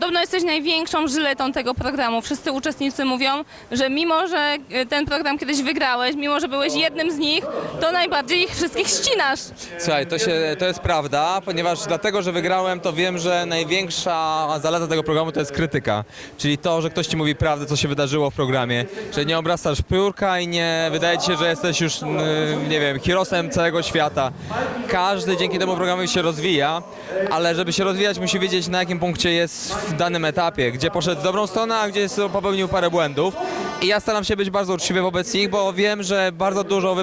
Podobno jesteś największą żyletą tego programu. Wszyscy uczestnicy mówią, że mimo, że e, ten program kiedyś wygrałeś, mimo, że byłeś jednym z nich, to najbardziej ich wszystkich ścinasz. Słuchaj, to, się, to jest prawda, ponieważ dlatego, że wygrałem, to wiem, że największa zaleta tego programu to jest krytyka. Czyli to, że ktoś ci mówi prawdę, co się wydarzyło w programie. Że nie obrastasz piórka i nie wydaje ci się, że jesteś już, nie wiem, heroesem całego świata. Każdy dzięki temu programowi się rozwija, ale żeby się rozwijać, musi wiedzieć na jakim punkcie jest w danym etapie, gdzie poszedł w dobrą stronę, a gdzie popełnił parę błędów. I ja staram się być bardzo uczciwy wobec nich, bo wiem, że bardzo dużo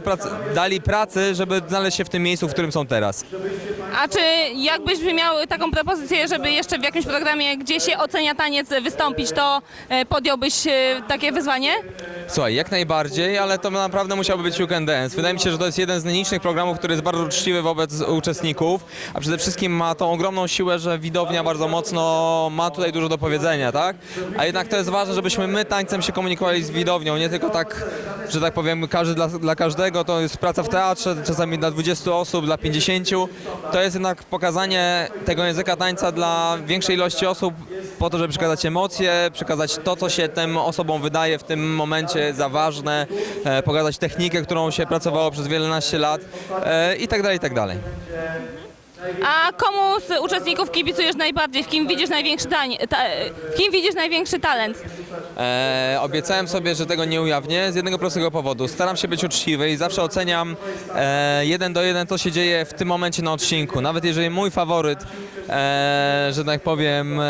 dali pracy, żeby znaleźć się w tym miejscu, w którym są teraz. A czy jakbyś miał taką propozycję, żeby jeszcze w jakimś programie, gdzie się ocenia taniec, wystąpić, to e, podjąłbyś e, takie wyzwanie? Słuchaj, jak najbardziej, ale to naprawdę musiałby być Can Dance. Wydaje mi się, że to jest jeden z nielicznych programów, który jest bardzo uczciwy wobec uczestników, a przede wszystkim ma tą ogromną siłę, że widownia bardzo mocno ma tutaj dużo do powiedzenia, tak? A jednak to jest ważne, żebyśmy my tańcem się komunikowali z widownią, nie tylko tak, że tak powiem, każdy dla, dla każdego, to jest praca w teatrze, czasami dla 20 osób, dla 50. To jest jednak pokazanie tego języka tańca dla większej ilości osób po to, żeby przekazać emocje, przekazać to, co się tym osobom wydaje w tym momencie za ważne, e, pokazać technikę, którą się pracowało przez wielenaście lat e, i tak dalej, i tak dalej. A komu z uczestników kibicujesz najbardziej? W kim widzisz największy, ta, w kim widzisz największy talent? E, obiecałem sobie, że tego nie ujawnię z jednego prostego powodu. Staram się być uczciwy i zawsze oceniam e, jeden do jeden, co się dzieje w tym momencie na odcinku. Nawet jeżeli mój faworyt, e, że tak powiem, e,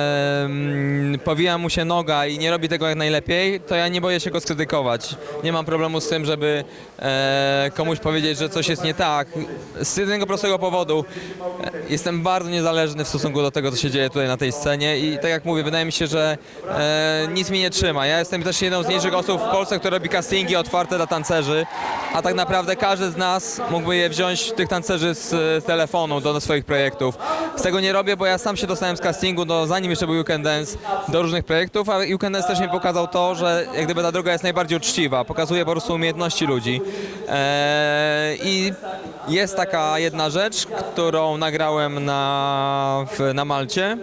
mm, powija mu się noga i nie robi tego jak najlepiej, to ja nie boję się go skrytykować. Nie mam problemu z tym, żeby e, komuś powiedzieć, że coś jest nie tak. Z jednego prostego powodu. Jestem bardzo niezależny w stosunku do tego, co się dzieje tutaj na tej scenie i tak jak mówię, wydaje mi się, że e, nic mi nie trzyma. Ja jestem też jedną z nielicznych osób w Polsce, która robi castingi otwarte dla tancerzy, a tak naprawdę każdy z nas mógłby je wziąć, tych tancerzy z, telefonu do, do swoich projektów. Z tego nie robię, bo ja sam się dostałem z castingu, do, zanim jeszcze był Can Dance, do różnych projektów, a Can Dance też mi pokazał to, że jak gdyby ta droga jest najbardziej uczciwa, pokazuje po prostu umiejętności ludzi. E, I jest taka jedna rzecz, którą nagrałem na, w, na Malcie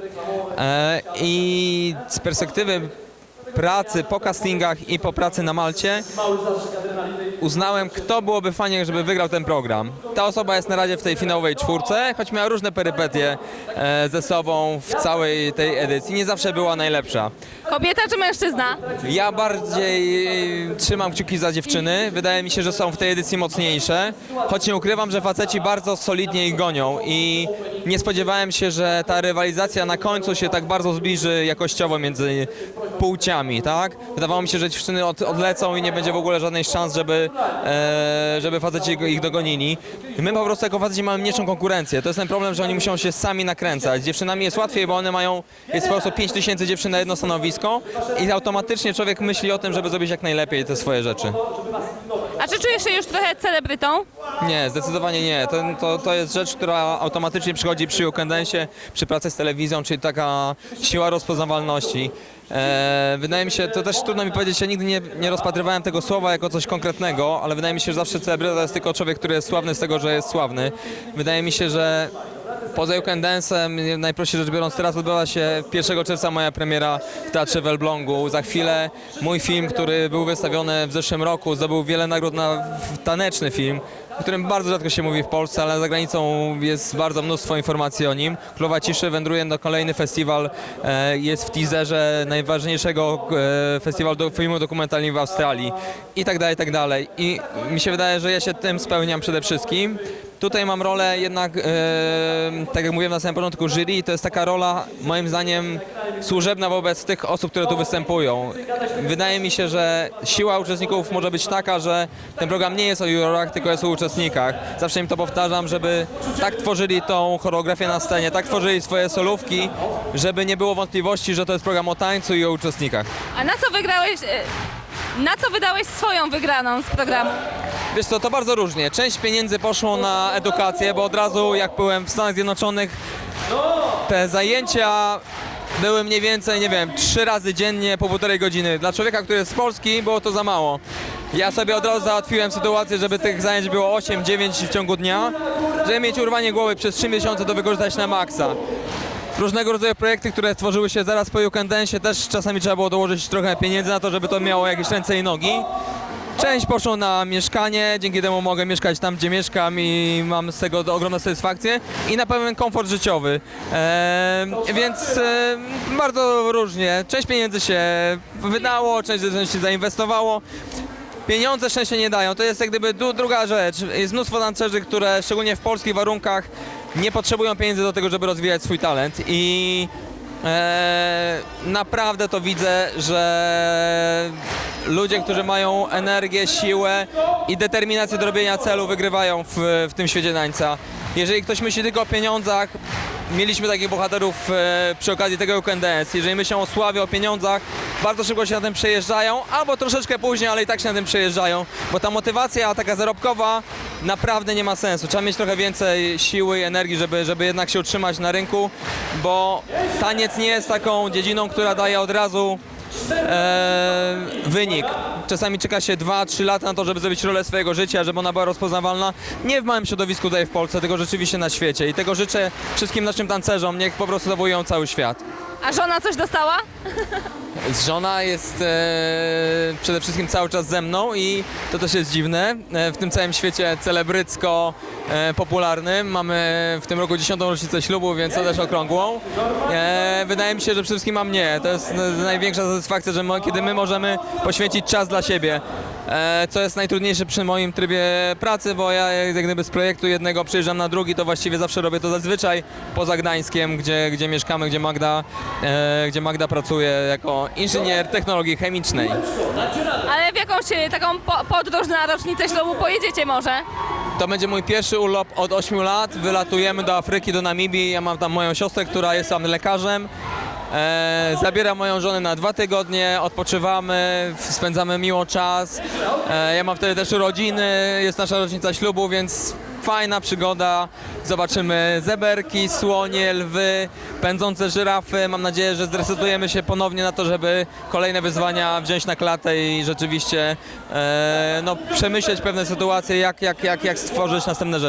e, i z perspektywy pracy po castingach i po pracy na Malcie uznałem, kto byłoby fajnie, żeby wygrał ten program. Ta osoba jest na razie w tej finałowej czwórce, choć miała różne perypetie e, ze sobą w całej tej edycji. Nie zawsze była najlepsza. Kobieta czy mężczyzna? Ja bardziej e, trzymam kciuki za dziewczyny. Wydaje mi się, że są w tej edycji mocniejsze. Choć nie ukrywam, że faceci bardzo solidnie ich gonią i nie spodziewałem się, że ta rywalizacja na końcu się tak bardzo zbliży jakościowo między płciami, tak? Wydawało mi się, że dziewczyny od, odlecą i nie będzie w ogóle żadnej szans, żeby, e, żeby faceci ich dogonili. My po prostu jako faceci mamy mniejszą konkurencję. To jest ten problem, że oni muszą się sami nakręcać. Z dziewczynami jest łatwiej, bo one mają, jest po prostu 5 tysięcy dziewczyn na jedno stanowisko i automatycznie człowiek myśli o tym, żeby zrobić jak najlepiej te swoje rzeczy. A czy czujesz się już trochę celebrytą? Nie, zdecydowanie nie. To, to, to jest rzecz, która automatycznie przychodzi przy ukendensie, przy pracy z telewizją, czyli taka siła rozpoznawalności. E, wydaje mi się, to też trudno mi powiedzieć, ja nigdy nie, nie rozpatrywałem tego słowa jako coś konkretnego, ale wydaje mi się, że zawsze celebryta to jest tylko człowiek, który jest sławny z tego, że jest sławny. Wydaje mi się, że Poza Ukendensem, najprościej rzecz biorąc, teraz odbywa się 1 czerwca moja premiera w Teatrze w Elblągu. Za chwilę mój film, który był wystawiony w zeszłym roku, zdobył wiele nagród na taneczny film, o którym bardzo rzadko się mówi w Polsce, ale za granicą jest bardzo mnóstwo informacji o nim. Królowa Ciszy wędruje na kolejny festiwal, e, jest w teaserze najważniejszego e, festiwalu do, filmu dokumentalnych w Australii i tak dalej, i tak dalej. I mi się wydaje, że ja się tym spełniam przede wszystkim. Tutaj mam rolę jednak, e, tak jak mówiłem na samym początku, jury to jest taka rola moim zdaniem służebna wobec tych osób, które tu występują. Wydaje mi się, że siła uczestników może być taka, że ten program nie jest o jurorach, tylko jest o uczestnikach. Zawsze im to powtarzam, żeby tak tworzyli tą choreografię na scenie, tak tworzyli swoje solówki, żeby nie było wątpliwości, że to jest program o tańcu i o uczestnikach. A na co wygrałeś, e, na co wydałeś swoją wygraną z programu? Wiesz co, to bardzo różnie. Część pieniędzy poszło na edukację, bo od razu jak byłem w Stanach Zjednoczonych, te zajęcia były mniej więcej, nie wiem, trzy razy dziennie po półtorej godziny. Dla człowieka, który jest z Polski, było to za mało. Ja sobie od razu załatwiłem sytuację, żeby tych zajęć było 8-9 w ciągu dnia, żeby mieć urwanie głowy przez 3 miesiące to wykorzystać na maksa. różnego rodzaju projekty, które tworzyły się zaraz po Jukendensie, też czasami trzeba było dołożyć trochę pieniędzy na to, żeby to miało jakieś ręce i nogi. Część poszło na mieszkanie, dzięki temu mogę mieszkać tam, gdzie mieszkam i mam z tego ogromną satysfakcję i na pewien komfort życiowy. Eee, więc e, bardzo różnie. Część pieniędzy się wydało, część się zainwestowało. Pieniądze szczęście nie dają. To jest jak gdyby druga rzecz. Jest mnóstwo tancerzy, które szczególnie w polskich warunkach nie potrzebują pieniędzy do tego, żeby rozwijać swój talent i e, naprawdę to widzę, że ludzie, którzy mają energię, siłę i determinację do robienia celu wygrywają w, w tym świecie tańca. Jeżeli ktoś myśli tylko o pieniądzach, mieliśmy takich bohaterów e, przy okazji tego Weekend. Jeżeli myślą o sławie, o pieniądzach, bardzo szybko się na tym przejeżdżają, albo troszeczkę później, ale i tak się na tym przejeżdżają, bo ta motywacja taka zarobkowa naprawdę nie ma sensu. Trzeba mieć trochę więcej siły i energii, żeby, żeby jednak się utrzymać na rynku, bo taniec nie jest taką dziedziną, która daje od razu e, wynik. Czasami czeka się 2-3 lata na to, żeby zrobić rolę swojego życia, żeby ona była rozpoznawalna. Nie w małym środowisku tutaj w Polsce, tylko rzeczywiście na świecie. I tego życzę wszystkim naszym tancerzom, niech po prostu zawołują cały świat. A żona coś dostała? Żona jest e, przede wszystkim cały czas ze mną i to też jest dziwne. E, w tym całym świecie celebrycko e, popularnym mamy w tym roku 10. rocznicę ślubu, więc to też okrągłą. E, wydaje mi się, że przede wszystkim mam mnie. To jest e, największa satysfakcja, że mo, kiedy my możemy poświęcić czas dla siebie. E, co jest najtrudniejsze przy moim trybie pracy, bo ja jak gdyby z projektu jednego przyjeżdżam na drugi, to właściwie zawsze robię to zazwyczaj poza Gdańskiem, gdzie, gdzie mieszkamy, gdzie Magda, e, gdzie Magda pracuje jako inżynier technologii chemicznej. Ale w jakąś e, taką po podróż na rocznicę ślubu pojedziecie może? To będzie mój pierwszy urlop od 8 lat. Wylatujemy do Afryki, do Namibii. Ja mam tam moją siostrę, która jest tam lekarzem. E, zabieram moją żonę na dwa tygodnie, odpoczywamy, w- spędzamy miło czas. E, ja mam wtedy też urodziny, jest nasza rocznica ślubu, więc fajna przygoda. Zobaczymy zeberki, słonie, lwy, pędzące żyrafy. Mam nadzieję, że zdecydujemy się ponownie na to, żeby kolejne wyzwania wziąć na klatę i rzeczywiście e, no, przemyśleć pewne sytuacje, jak, jak, jak, jak stworzyć następne rzeczy.